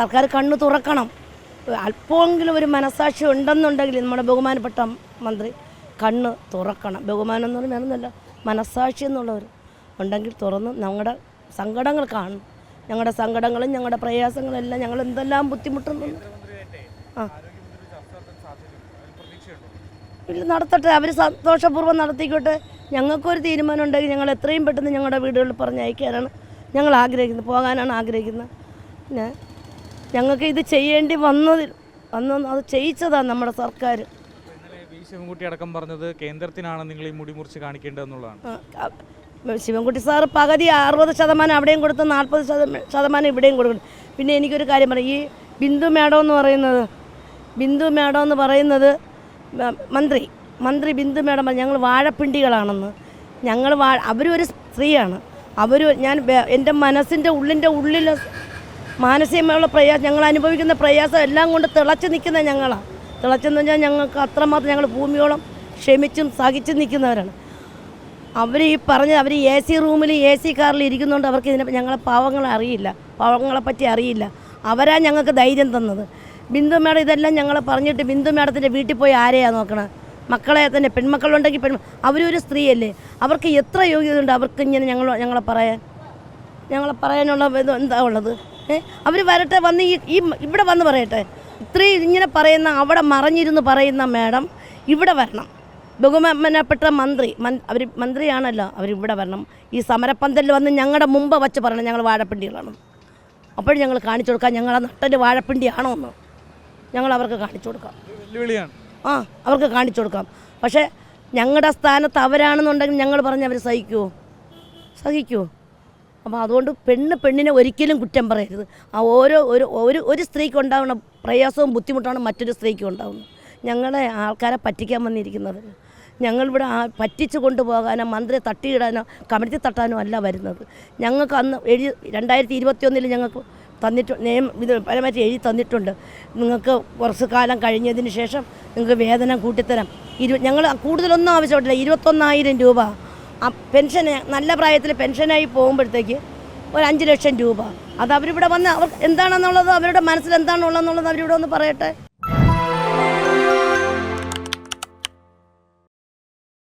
സർക്കാർ കണ്ണു തുറക്കണം. അല്പമെങ്കിലും ഒരു മനസാക്ഷി ഉണ്ടെന്നുണ്ടെങ്കിൽ നമ്മുടെ ബഹുമാനപ്പെട്ട മന്ത്രി കണ്ണ് തുറക്കണം. ബഹുമാനം എന്ന് പറഞ്ഞാൽ വേണമെന്നല്ല മനസാക്ഷി എന്നുള്ളവർ ഉണ്ടെങ്കിൽ തുറന്ന് ഞങ്ങളുടെ സങ്കടങ്ങൾ കാണും ഞങ്ങളുടെ സങ്കടങ്ങളും ഞങ്ങളുടെ പ്രയാസങ്ങളെല്ലാം ഞങ്ങൾ എന്തെല്ലാം ബുദ്ധിമുട്ടുന്നു. ആ. നടത്തട്ടെ. അവർ സന്തോഷപൂർവം നടത്തിക്കോട്ടെ. ഞങ്ങൾക്കൊരു തീരുമാനം ഉണ്ടെങ്കിൽ ഞങ്ങൾ എത്രയും പെട്ടെന്ന് ഞങ്ങളുടെ വീടുകളിൽ പറഞ്ഞ് അയക്കാനാണ് ഞങ്ങൾ ആഗ്രഹിക്കുന്നത്. പോകാനാണ് ആഗ്രഹിക്കുന്നത്. പിന്നെ ഞങ്ങൾക്ക് ഇത് ചെയ്യേണ്ടി വന്നതിൽ അന്ന് അത് ചെയ്യിച്ചതാണ് നമ്മുടെ സർക്കാർ. ശിവൻകുട്ടി അടക്കം പറഞ്ഞത് കേന്ദ്രത്തിനാണ് നിങ്ങൾ ഈ മുടി മുറിച്ച് കാണിക്കേണ്ടതെന്നുള്ളതാണ് ശിവൻകുട്ടി സാർ പകുതി അറുപത് ശതമാനം അവിടെയും കൊടുത്ത് നാൽപ്പത് ശതമാനം ഇവിടെയും കൊടുക്കണം പിന്നെ എനിക്കൊരു കാര്യം പറയാം. ഈ ബിന്ദു മേഡം എന്ന് പറയുന്നത് ബിന്ദു മേഡം എന്ന് പറയുന്നത് മന്ത്രി മന്ത്രി ബിന്ദു മേഡം പറഞ്ഞു ഞങ്ങൾ വാഴപ്പിണ്ടികളാണെന്ന്. ഞങ്ങൾ വാഴ അവരും ഒരു സ്ത്രീയാണ്. അവർ ഞാൻ എന്റെ മനസ്സിന്റെ ഉള്ളിന്റെ ഉള്ളിൽ മാനസികമായുള്ള പ്രയാസം ഞങ്ങൾ അനുഭവിക്കുന്ന പ്രയാസം എല്ലാം കൊണ്ട് തിളച്ച് നിൽക്കുന്ന ഞങ്ങളാണ്. തിളച്ചെന്ന് പറഞ്ഞാൽ ഞങ്ങൾക്ക് അത്രമാത്രം ഞങ്ങൾ ഭൂമിയോളം ക്ഷമിച്ചും സഹിച്ചും നിൽക്കുന്നവരാണ്. അവർ ഈ പറഞ്ഞ അവർ എ സി റൂമിൽ എ സി കാറിൽ ഇരിക്കുന്നതുകൊണ്ട് അവർക്ക് ഇതിനെ ഞങ്ങളെ പാവങ്ങളെ അറിയില്ല. പാവങ്ങളെ പറ്റി അറിയില്ല. അവരാ ഞങ്ങൾക്ക് ധൈര്യം തന്നത്. ബിന്ദു മേഡം ഇതെല്ലാം ഞങ്ങൾ പറഞ്ഞിട്ട് ബിന്ദു മേഡത്തിന്റെ വീട്ടിൽ പോയി ആരെയാണ് നോക്കണത് മക്കളെ തന്നെ പെൺമക്കളുണ്ടെങ്കിൽ പെൺ അവരൊരു സ്ത്രീയല്ലേ? അവർക്ക് എത്ര യോഗ്യതയുണ്ട്? അവർക്ക് ഇങ്ങനെ ഞങ്ങൾ ഞങ്ങളെ പറയാൻ? ഞങ്ങളെ പറയാനുള്ള ഇത് എന്താ ഉള്ളത്? അവർ വരട്ടെ വന്ന് ഈ ഈ ഇവിടെ വന്ന് പറയട്ടെ. ഇത്രയും ഇങ്ങനെ പറയുന്ന അവിടെ മറഞ്ഞിരുന്ന് പറയുന്ന മാഡം ഇവിടെ വരണം. ബഹുമാനപ്പെട്ട മന്ത്രി അവർ മന്ത്രിയാണല്ലോ അവരിവിടെ വരണം. ഈ സമരപ്പന്തലിൽ വന്ന് ഞങ്ങളുടെ മുമ്പ് വച്ച് പറയണം ഞങ്ങൾ വാഴപ്പിണ്ടികളാണ്. അപ്പോൾ ഞങ്ങൾ കാണിച്ചു കൊടുക്കാം ഞങ്ങളുടെ നട്ടന്റെ വാഴപ്പിണ്ടിയാണോ എന്ന്. ഞങ്ങൾ അവർക്ക് കാണിച്ചു കൊടുക്കാം. വെല്ലുവിളിയാണ്. ആ അവർക്ക് കാണിച്ചു കൊടുക്കാം. പക്ഷേ ഞങ്ങളുടെ സ്ഥാനത്ത് അവരാണെന്നുണ്ടെങ്കിൽ ഞങ്ങൾ പറഞ്ഞ് അവർ സഹിക്കുമോ സഹിക്കുമോ അപ്പോൾ അതുകൊണ്ട് പെണ്ണ് പെണ്ണിനെ ഒരിക്കലും കുറ്റം പറയരുത്. ആ ഓരോ ഒരു ഒരു ഒരു സ്ത്രീക്ക് ഉണ്ടാവുന്ന പ്രയാസവും ബുദ്ധിമുട്ടാണ് മറ്റൊരു സ്ത്രീക്ക് ഉണ്ടാവുന്നത്. ഞങ്ങളെ ആൾക്കാരെ പറ്റിക്കാൻ വന്നിരിക്കുന്നവർ ഞങ്ങളിവിടെ പറ്റിച്ച് കൊണ്ടുപോകാനോ മന്ത്രി തട്ടിയിടാനോ കമ്മിറ്റി തട്ടാനോ അല്ല വരുന്നത്. ഞങ്ങൾക്ക് അന്ന് എഴുതി രണ്ടായിരത്തി ഇരുപത്തി ഒന്നിൽ ഞങ്ങൾക്ക് തന്നിട്ട് നിയമം ഇത് പരമാറ്റി എഴുതി തന്നിട്ടുണ്ട്. നിങ്ങൾക്ക് കുറച്ച് കാലം കഴിഞ്ഞതിന് ശേഷം നിങ്ങൾക്ക് വേതനം കൂട്ടിത്തരാം. ഇരു ഞങ്ങൾ കൂടുതലൊന്നും ആവശ്യപ്പെട്ടില്ല. ഇരുപത്തൊന്നായിരം രൂപ ആ പെൻഷന് നല്ല പ്രായത്തിൽ പെൻഷനായി പോകുമ്പോഴത്തേക്ക് ഒരു അഞ്ച് ലക്ഷം രൂപ. അത് അവരിവിടെ വന്ന് അവർ എന്താണെന്നുള്ളത് അവരുടെ മനസ്സിൽ എന്താണുള്ളതെന്നുള്ളത് അവരിവിടെ ഒന്ന് പറയട്ടെ.